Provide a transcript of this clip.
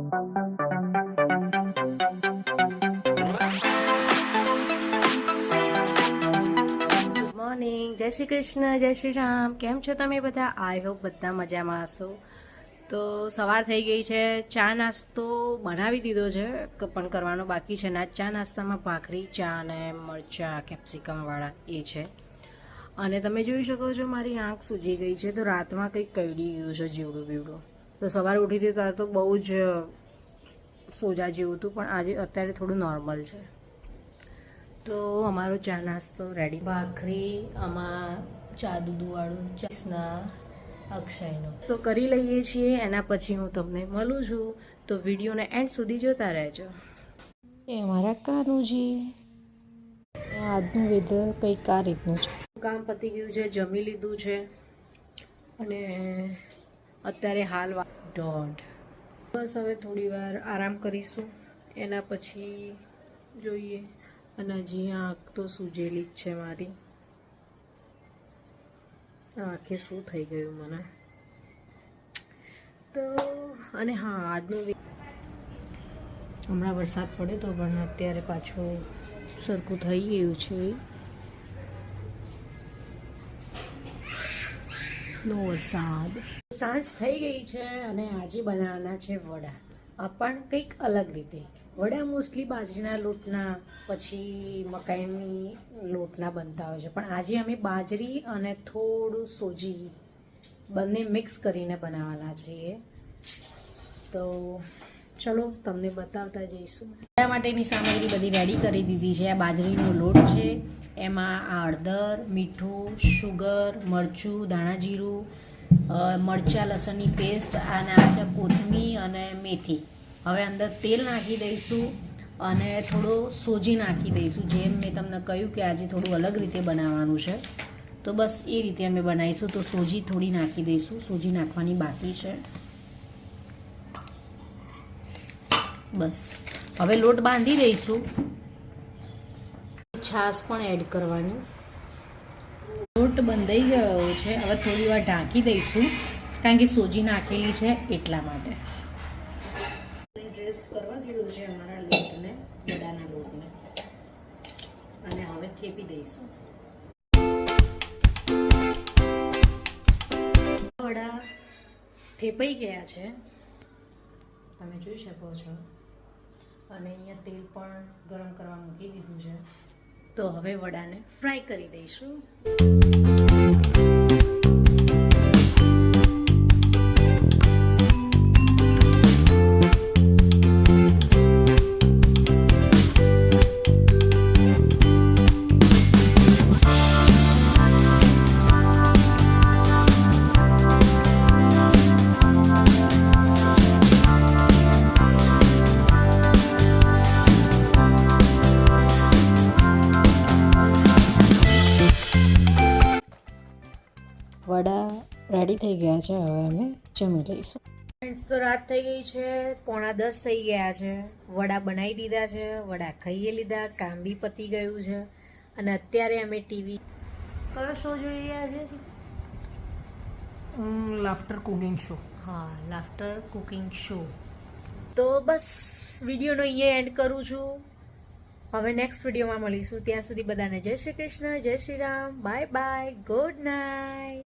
Morning જય શ્રી કૃષ્ણ, જય શ્રી રામ. કેમ છો તમે બધા? આઈ હોપ બધા મજામાં હશો. તો સવાર થઈ ગઈ છે. ચા નાસ્તો બનાવી દીધો છે પણ કરવાનો બાકી છે. ના ચા નાસ્તામાં ભાખરી, ચા અને મરચાં કેપ્સિકમવાળા એ છે. અને તમે જોઈ શકો છો, મારી આંખ સૂજી ગઈ છે. તો રાતમાં કંઈક કરડી ગયું છે, જીવડું બીવડું. તો સવારે ઉઠી હતી ત્યારે તો બહુ જ સોજા જેવું હતું પણ આજે અત્યારે થોડું નોર્મલ છે. તો અમારો ચા નાસ્તો રેડી ભાખરી આમાં ચા દૂધવાળું ચીસના અક્ષયનો. તો કરી લઈએ છીએ એના પછી હું તમને મળું છું. તો વિડીયોને એન્ડ સુધી જોતા રહેજો. એ અમારા કાનુજી આજનું વેધર કંઈક આ રીતનું છે. કામ પતી ગયું છે જમી લીધું છે. અને અત્યારે હાલ દોઢ બસ હવે થોડી વાર આરામ કરીશું. એના પછી જોઈએ. અને હજી આંખ તો સૂજેલી જ છે મારી. આંખે શું થઈ ગયું મને? તો, અને હા, આજનું હમણાં વરસાદ પડે તો પણ અત્યારે પાછું સરખું થઈ ગયું છે. નો વરસાદ. સાંજ થઈ ગઈ છે અને આજે બનાવવાના છે વડા. પણ કંઈક અલગ રીતે. વડા મોસ્ટલી બાજરીના લોટના પછી મકાઈની લોટના બનતા હોય છે. પણ આજે અમે બાજરી અને થોડું સોજી બંને મિક્સ કરીને બનાવવાના છીએ. તો ચલો તમને બતાવતા જઈશું. વડા માટેની સામગ્રી બધી રેડી કરી દીધી છે. આ બાજરીનો લોટ છે. એમાં આ હળદર મીઠું શુગર મરચું ધાણા જીરું અ, મરચાં, લસણની પેસ્ટ અને આ છે કોથમીર અને મેથી. હવે અંદર તેલ નાખી દઈશું અને થોડો સોજી નાખી દઈશું, જેમ મેં તમને કહ્યું કે આજે થોડું અલગ રીતે બનાવવાનું છે. તો બસ એ રીતે અમે બનાવીશું. તો સોજી થોડી નાખી દઈશું. સોજી નાખવાની બાકી છે. બસ. હવે લોટ બાંધી દઈશું. છાશ પણ એડ કરવાની. લોટ બંધાઈ ગયો છે. હવે થોડી વાર ઢાંકી દઈશું, કારણ કે સોજી નાખેલી છે એટલા માટે. ડ્રેસ કરવા દીધો છે અમારા લોટને વડાના લોટને. અને હવે થેપી દઈશું. વડા થેપાઈ ગયા છે. તમે જોઈ શકો છો. અને અહીંયા તેલ પણ ગરમ કરવા મૂકી દીધું છે. તો હવે વડાને ફ્રાય કરી દઈશું. વડા રેડી થઈ ગયા છે. હવે અમે જમી લઈશું. ફ્રેન્ડ્સ તો રાત થઈ ગઈ છે. પોણા દસ થઈ ગયા છે. વડા બનાવી દીધા છે. વડા ખાઈએ લીધા. કામ બી પતી ગયું છે. અને અત્યારે અમે ટીવી કયો શો જોઈ રહ્યા છે લાફ્ટર કુકિંગ શો હા લાફ્ટર કુકિંગ શો તો બસ વિડીયોનો અહીંયા એન્ડ કરું છું. હવે નેક્સ્ટ વિડીયોમાં મળીશું. ત્યાં સુધી બધાને જય શ્રી કૃષ્ણ જય Shri Ram. Bye bye good night